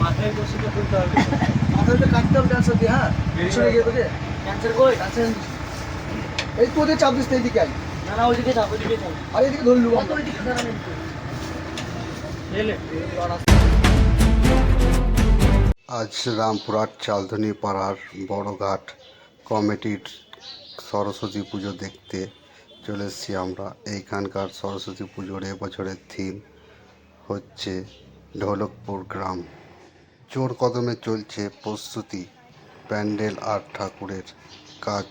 মাথায় বসে তো তুলতে হবে। মাথায় তো কাটতে হবে ক্যান্সার দিয়ে হ্যাঁ? পিছনে গিয়ে তোকে? ক্যান্সার কই? ক্যান্সার এই তো ওদের চাপ দিস না, আয়। না না ওইদিকে থাক ওইদিকে থাক আর এদিকে ধরলু ওইদিকে আজ রামপুরহাট চালধনি পাড়ার বড়ঘাট কমিটির সরস্বতী পুজো দেখতে চলে এসেছি আমরা। এইখানকার সরস্বতী পুজোর এবছরের থিম হচ্ছে ঢোলকপুর গ্রাম। জোর কদমে চলছে প্রস্তুতি, প্যান্ডেল আর ঠাকুরের কাজ,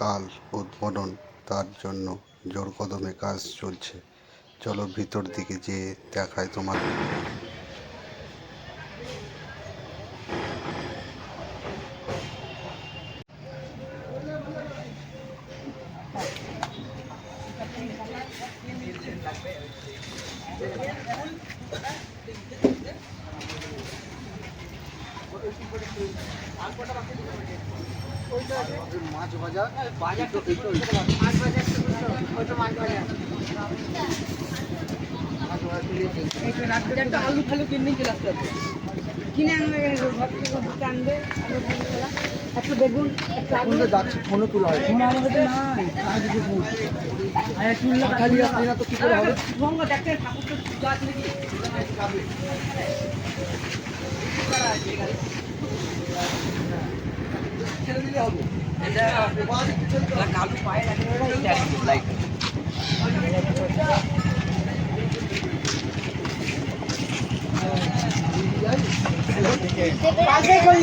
কাল উদ্বোধন, তার জন্য জোর কদমে কাজ চলছে। চলো ভিতর দিকে যেয়ে দেখায় তোমাদের। মাছ বাজার তো তো, তো। মাছ বাজার মাছ বাজার মাছ ফালু কিনে আনবে ঘর আনবে আলু করা একটু বেগুন একটু আলু এখন তো ফোনে তোলা হয় নাই ফুল তো ঠাকুর তো করে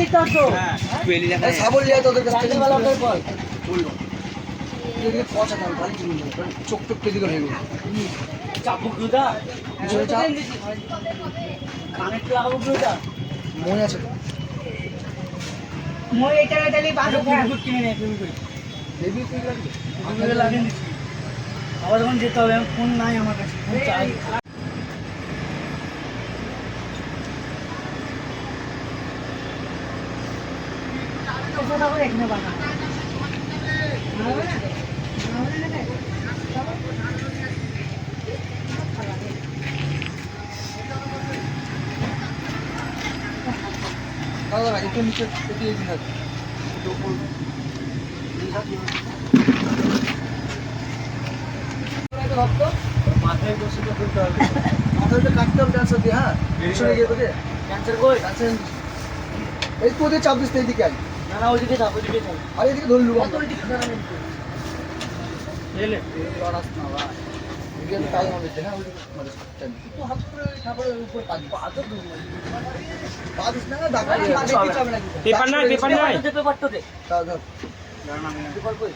চোখ চাপ। কানেক্ট লাগাবো মনে আছে মই এটা এটালি বাঁধো ফেসবুক কিনে নে ফেসবুক হেভি তুই লাগবে আমি লাগিয়ে দিচ্ছি আবার যখন যেতে হবে ফোন নাই আমার কাছে ফোন চাই কথা করে এখানে বাঁধা দাদা দাদা একটু নিচে দিন মাথায় বসে তো তুলতে হবে মাথায় তো কাটতে হবে ক্যান্সার দিয়ে হ্যাঁ পিছনে গিয়ে তোকে ক্যান্সার কই ক্যান্সার এই তো ওদের চাপ এইদিকে আয় না না ওইদিকে থাক ওইদিকে থাক আর এদিকে ধরলু কত ওইদিকে দাঁড়ান একটু এলে ভাই পেপার নাই পেপার নাই। পেপারটা দে পেপার কই